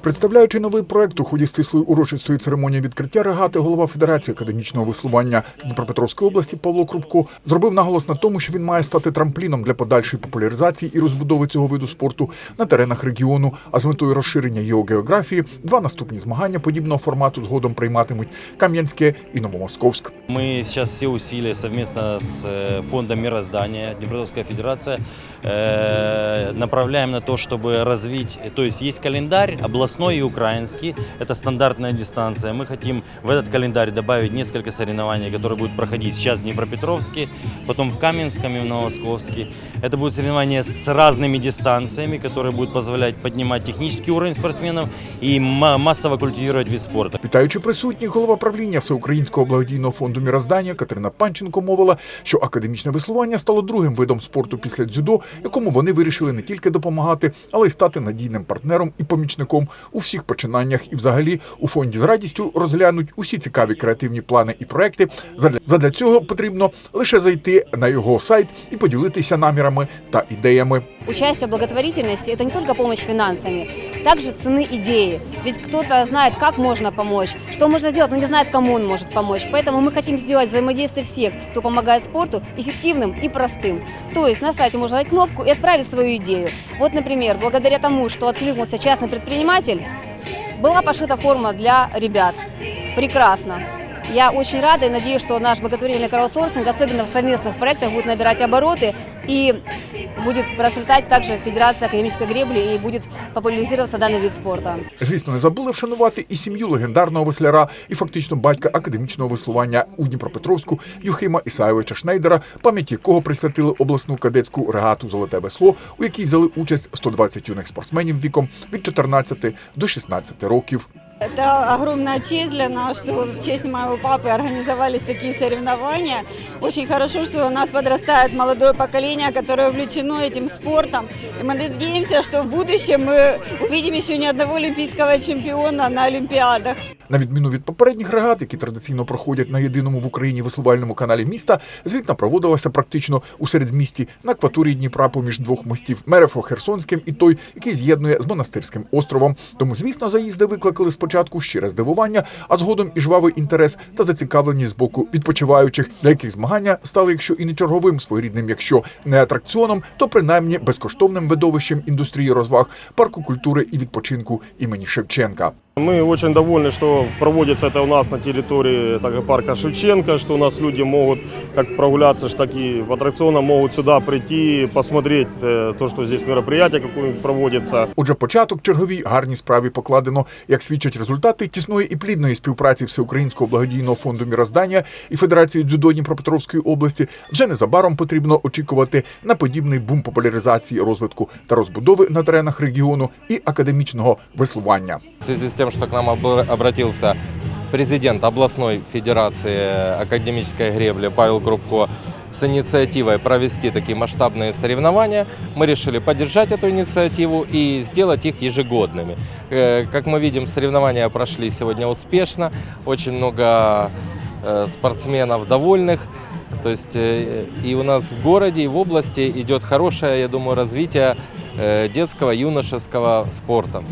Представляючи новий проект у ході стислої урочистої церемонії відкриття регати, голова Федерації академічного веслування Дніпропетровської області Павло Крупко зробив наголос на тому, що він має стати трампліном для подальшої популяризації і розбудови цього виду спорту на теренах регіону. А з метою розширення його географії два наступні змагання подібного формату згодом прийматимуть Кам'янське і Новомосковськ. Мы сейчас все усилия совместно с э, Фондом мироздания, Днепропетровская федерация, э, направляем на то, чтобы развить, то есть есть календарь областной и украинский, это стандартная дистанция. Мы хотим в этот календарь добавить несколько соревнований, которые будут проходить сейчас в Днепропетровске, потом в Каменском и в Новосковске. Это будут соревнования с разными дистанциями, которые будут позволять поднимать технический уровень спортсменов и ма- массово культивировать вид спорта. Вітаючи присутніх, голова правління Всеукраїнського благодійного фонду міроздання Катерина Панченко мовила, що академічне веслування стало другим видом спорту після дзюдо, якому вони вирішили не тільки допомагати, але й стати надійним партнером і помічником у всіх починаннях. І, взагалі, у фонді з радістю розглянуть усі цікаві креативні плани і проекти. Задля, задля цього потрібно лише зайти на його сайт і поділитися намірами та ідеями. Участие в благотворительности – это не только помощь финансами, также цены идеи. Ведь кто-то знает, как можно помочь, что можно сделать, но не знает, кому он может помочь. Поэтому мы хотим сделать взаимодействие всех, кто помогает спорту, эффективным и простым. То есть на сайте можно нажать кнопку и отправить свою идею. Вот, например, благодаря тому, что откликнулся частный предприниматель, была пошита форма для ребят. Прекрасно. Я очень рада и надеюсь, что наш благотворительный краудсорсинг, особенно в совместных проектах, будет набирать обороты и будет процветать также Федерация академической гребли и будет популяризироваться данный вид спорта. Звісно, не забули вшанувати і сім'ю легендарного весляра, і фактично батька академічного веслування у Дніпропетровську Юхима Ісаєвича Шнейдера, пам'ять якого присвятили обласну кадетську регату Золоте весло, у якій взяли участь 120 юних спортсменів віком від 14 до 16 років. Это огромная честь для нас, что в честь моего папы организовались такие соревнования. Очень хорошо, что у нас подрастает молодое поколение, которое увлечено этим спортом. И мы надеемся, что в будущем мы увидим еще не одного олимпийского чемпиона на Олимпиадах. На відміну від попередніх регат, які традиційно проходять на єдиному в Україні веслувальному каналі міста, звітна проводилася практично у середмісті на акваторії Дніпра поміж двох мостів Мерефо Херсонським і той, який з'єднує з монастирським островом. Тому, звісно, заїзди викликали спочатку щире здивування, а згодом і жвавий інтерес та зацікавленість з боку відпочиваючих, для яких змагання стали, якщо і не черговим своєрідним, якщо не атракціоном, то принаймні безкоштовним видовищем індустрії розваг, парку культури і відпочинку імені Шевченка. Мы очень довольны, что проводится это у нас на территории так, парка Шевченко, что у нас люди могут как прогуляться, так и в аттракционах могут сюда прийти, посмотреть э, то, что здесь мероприятие какое-нибудь проводится. Отже, початок черговій гарній справі покладено, як свідчать результати тісної і плідної співпраці Всеукраїнського благодійного фонду міроздання і Федерації дзюдо Дніпропетровської області. Вже незабаром потрібно очікувати на подібний бум популяризації розвитку та розбудови на теренах регіону і академічного веслування. В связи с тем, что к нам обр- обратился президент областной федерации академической гребли Павел Крупко с инициативой провести такие масштабные соревнования, мы решили поддержать эту инициативу и сделать их ежегодными. Э, Как мы видим, соревнования прошли сегодня успешно, очень много э, спортсменов довольных. То есть э, и у нас в городе, и в области идет хорошее, я думаю, развитие детского, юношеского спорта.